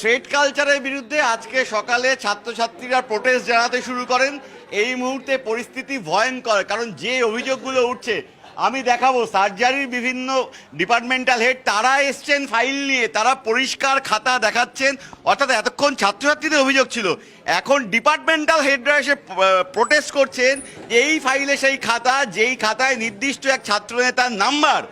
Thread কালচারের বিরুদ্ধে আজকে সকালে ছাত্রছাত্রীরা প্রোটেস্ট জানাতে শুরু করেন। এই মুহূর্তে পরিস্থিতি ভয়ঙ্কর, কারণ যে অভিযোগগুলো উঠছে, আমি দেখাবো। সার্জারির বিভিন্ন ডিপার্টমেন্টাল হেড তারা এসছেন ফাইল নিয়ে, তারা পরিষ্কার খাতা দেখাচ্ছেন। অর্থাৎ এতক্ষণ ছাত্রছাত্রীদের অভিযোগ ছিল। এখন ডিপার্টমেন্টাল হেডরা এসে প্রোটেস্ট করছেন এই ফাইলে সেই খাতা, যেই খাতায় নির্দিষ্ট এক ছাত্র ছাত্রনেতার নাম্বার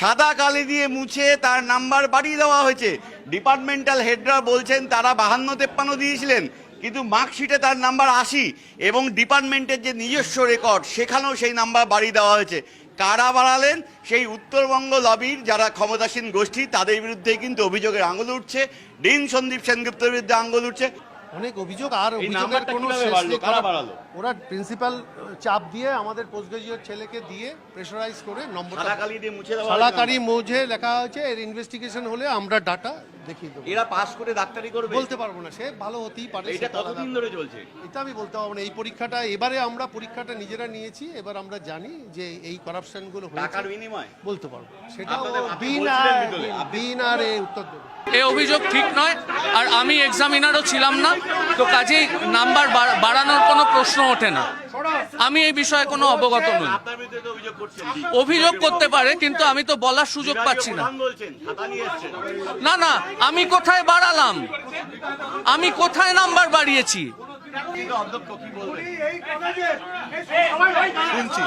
সাদা কালি দিয়ে মুছে তার নাম্বার বাড়িয়ে দেওয়া হয়েছে। ডিপার্টমেন্টাল হেডরা বলছেন তারা বাহান্ন তেপ্পান্ন দিয়েছিলেন, কিন্তু মার্কশিটে তার নাম্বার আশি এবং ডিপার্টমেন্টের যে নিজস্ব রেকর্ড, সেখানেও সেই নাম্বার বাড়িয়ে দেওয়া হয়েছে। কারা বাড়ালেন? সেই উত্তরবঙ্গ লবির যারা ক্ষমতাসীন গোষ্ঠী, তাদের বিরুদ্ধে কিন্তু অভিযোগের আঙুল উঠছে। ডিন সন্দীপ সেনগুপ্তের বিরুদ্ধে আঙুল উঠছে। অনেক অভিযোগ আর এই অভিযোগের কোনো শেষ নেই। কারা ওরা- বাড়ালো? ওরা প্রিন্সিপাল চাপ দিয়ে আমাদের পোস্ট গ্রাজুয়েট ছেলেকে দিয়ে প্রেশারাইজ করে নম্বরটা সাদা দিয়ে মুছে দেওয়া সালাকারি হয়েছে লেখা হয়েছে এর ইনভেস্টিগেশন হলে আমরা ডাটা দেখিয়ে দেবো। এরা পাস করে ডাক্তারি করবে? বলতে পারব না সে ভালো হতেই পারে এটা কতদিন ধরে চলছে? এটা আমি বলতে পারব না এই পরীক্ষাটা এবারে আমরা পরীক্ষাটা নিজেরা নিয়েছি এবার আমরা জানি যে এই করাপশনগুলো হয়েছে। টাকার বিনিময়? বলতে পারব সেটা বিন আর বিন আর এ উত্তর দেবে। এই অভিযোগ ঠিক নয় আর আমি এক্সামিনারও ছিলাম না। তো কাজেই নাম্বার বাড়ানোর কোনো প্রশ্ন ওঠে না। আমি এই বিষয়ে কোনো অবগত নই। অভিযোগ করতে পারে কিন্তু আমি তো বলার সুযোগ পাচ্ছি না। না না আমি কোথায় বাড়ালাম? আমি কোথায় নাম্বার বাড়িয়েছি? শুনছি।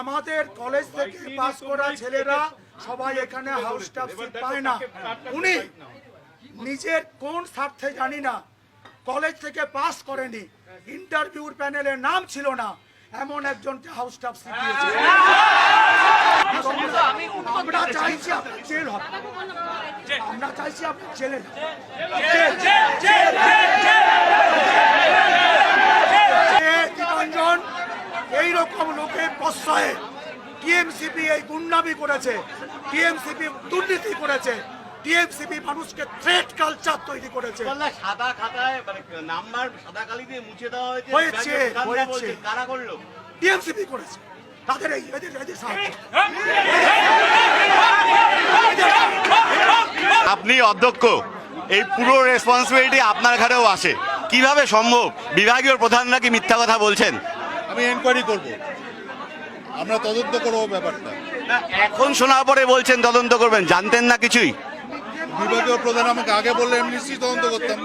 আমাদের কলেজ থেকে পাস করা ছেলেরা সবাই এখানে হাউস স্টাফ সিট পায় না উনি নিজের কোন স্বার্থে জানি না কলেজ থেকে পাস করেনি ইন্টারভিউর প্যানেলে নাম ছিল না এমন একজনকে হাউস স্টাফ সিট দিয়েছে আমরা চাইছি আপনার জেল হবে আমরা চাইছি আপনার জেলে এইরকম লোকের প্রশ্রয়ে টিএমসিপি এই গুন্ডামি করেছে টিএমসিপি দুর্নীতি করেছে টিএমসিপি মানুষকে থ্রেট কালচার তৈরি করেছে। সাদা খাতায় মানে নাম্বার সাদা কালি দিয়ে মুছে দেওয়া হয়েছে হয়েছে, কারা করল? টিএমসিপি করেছে। তাদের এই এদের এদের আপনি অধ্যক্ষ এই পুরো রেসপন্সিবিলিটি আপনার ঘাড়েও আসে। কীভাবে সম্ভব? বিভাগীয় প্রধানরা কি মিথ্যা কথা বলছেন? আমি এনকোয়ারি করব। আমরা তদন্ত করব ব্যাপারটা। এখন শোনার পরে বলছেন তদন্ত করবেন জানতেন না কিছুই? বিভাগীয় প্রধান আমাকে আগে বললে আমি নিশ্চয়ই তদন্ত করতাম।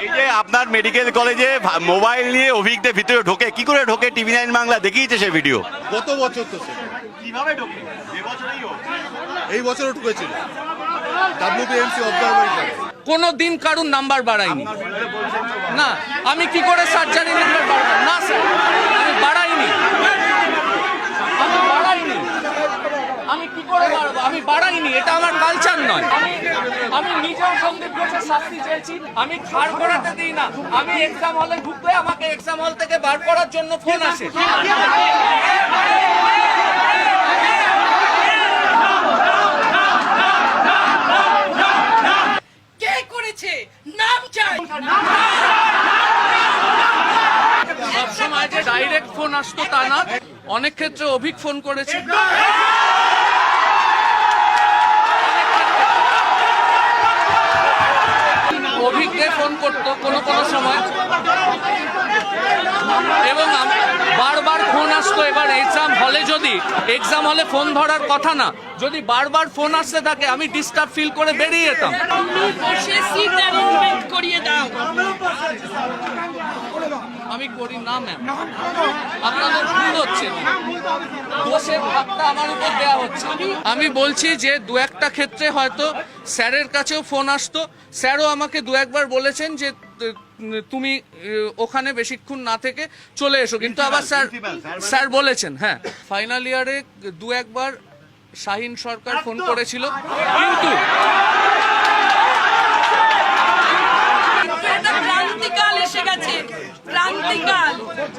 এই যে আপনার মেডিকেল কলেজে ভা- মোবাইল নিয়ে অভিজ্ঞদের ভিতরে ঢোকে কি করে ঢোকে টিভি নাইন বাংলা? দেখিয়েছে সে ভিডিও। গত বছর তো কীভাবে ঢোকে? এই বছরও ঢুকেছিল। ডাব্লিউবিএমসি অবজারভারি কোনো দিন কারুর নাম্বার বাড়াইনি না আমি কি করে সার্জারি নাম্বার বাড়াবো? না স্যার আমি বাড়াইনি। আমি বাড়াইনি। আমি কি করে বাড়াবো? আমি বাড়াইনি, এটা আমার কালচার নয়। আমি আমি নিজেও সন্দীপ ঘোষের শাস্তি চেয়েছি, আমি ছাড় করাতে দিই না। আমি এক্সাম হলে ঢুকলে আমাকে এক্সাম হল থেকে বার করার জন্য ফোন আসে কে করেছে নাম চাই সবসময় যে ডাইরেক্ট ফোন আসতো তা না। অনেক ক্ষেত্রে অভিক ফোন করেছে। অভিজ্ঞে ফোন করতো কোনো কোনো সময়। এবং বারবার ফোন আসতো। এবার এক্সাম হলে যদি এক্সাম হলে ফোন ধরার কথা না, যদি বারবার ফোন আসতে থাকে, আমি ডিস্টার্ব ফিল করে বেরিয়ে যেতাম। করিয়ে আমি করি না ম্যাম আপনাদের ভুল হচ্ছে। দোষের ভাগটা আমার উপর দেওয়া হচ্ছে। আমি বলছি যে দু একটা ক্ষেত্রে হয়তো স্যারের কাছেও ফোন আসতো। স্যারও আমাকে দু একবার বলেছেন যে তুমি ওখানে বেশিক্ষণ না থেকে চলে এসো। কিন্তু আবার স্যার স্যার স্যার বলেছেন হ্যাঁ। ফাইনাল ইয়ারে দু একবার শাহিন সরকার ফোন করেছিল। কিন্তু এটা ক্রান্তিকাল এসে গেছে ক্রান্তিকাল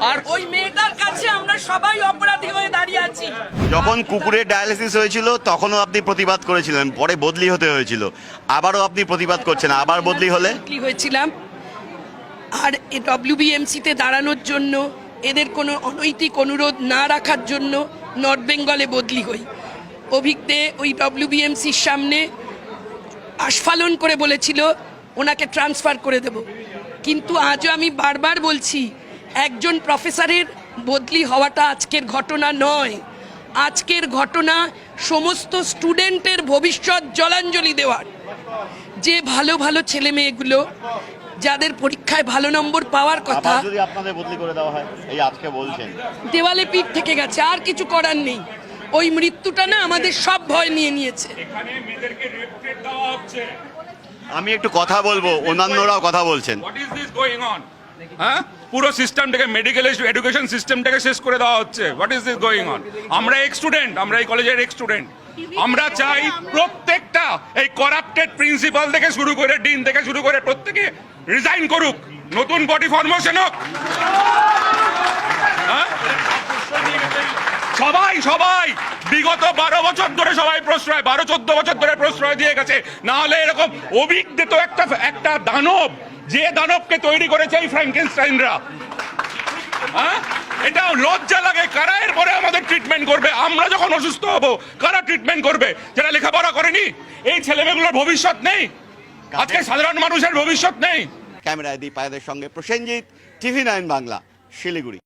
আর ওই মেয়েটার কাছে আমরা সবাই অপরাধী হয়ে দাঁড়িয়ে আছি। যখন কুকুরের ডায়ালিসিস হয়েছিল তখনও আপনি প্রতিবাদ করেছিলেন পরে বদলি হতে হয়েছিল। আবারও আপনি প্রতিবাদ করছেন আবার বদলি হলে? কি হয়েছিলাম। আর এ ডব্লিউবিএমসিতে দাঁড়ানোর জন্য এদের কোনো অনৈতিক অনুরোধ না রাখার জন্য নর্থ বেঙ্গলে বদলি হই। অভিক দে ওই ডব্লিউবিএমসির সামনে আস্ফালন করে বলেছিল ওনাকে ট্রান্সফার করে দেব। কিন্তু আজও আমি বারবার বলছি একজন প্রফেসরের বদলি হওয়াটা আজকের ঘটনা নয়। আজকের ঘটনা সমস্ত স্টুডেন্টের ভবিষ্যৎ জলাঞ্জলি দেওয়ার। যে ভালো ভালো ছেলে মেয়েগুলো যাদের পরীক্ষায় ভালো নম্বর পাওয়ার কথা যদি আপনাদের বদলি করে দেওয়া হয় এই আজকে বলছেন। দেওয়ালে পিঠ থেকে গেছে আর কিছু করার নেই। ওই মৃত্যুটা না আমাদের সব ভয় নিয়ে নিয়েছে। আমি একটু কথা বলব অন্যান্যরাও কথা বলছেন। হোয়াট ইজ দিস অন হ্যাঁ? পুরো সিস্টেমটাকে মেডিকেল এডুকেশন সিস্টেমটাকে শেষ করে দেওয়া হচ্ছে। What is this going on আমরা এক্স স্টুডেন্ট আমরা এই কলেজের এক স্টুডেন্ট আমরা চাই প্রত্যেকটা এই করাপ্টেড প্রিন্সিপাল থেকে শুরু করে ডিন থেকে শুরু করে প্রত্যেকে রিজাইন করুক। নতুন বডি ফরমেশন হোক হ্যাঁ? সবাই সবাই! বিগত বারো বছর ধরে সবাই প্রশ্রয় বারো চোদ্দ বছর ধরে প্রশ্রয় দিয়ে গেছে। না হলে এরকম অভিজ্ঞ তো একটা একটা দানব যে দানবকে তৈরি করেছে এই ফ্র্যাঙ্কেনস্টাইনরা হ্যাঁ? এটা লজ্জা লাগে কারা এরপরে আমাদের ট্রিটমেন্ট করবে? আমরা যখন অসুস্থ হব কারা ট্রিটমেন্ট করবে? যারা লেখাপড়া করেনি এই ছেলেমেয়েগুলোর ভবিষ্যৎ নেই। আজকে সাধারণ মানুষের ভবিষ্যৎ নেই। ক্যামেরায় দীপায়দের সঙ্গে প্রসেনজিৎ টিভি নাইন বাংলা শিলিগুড়ি।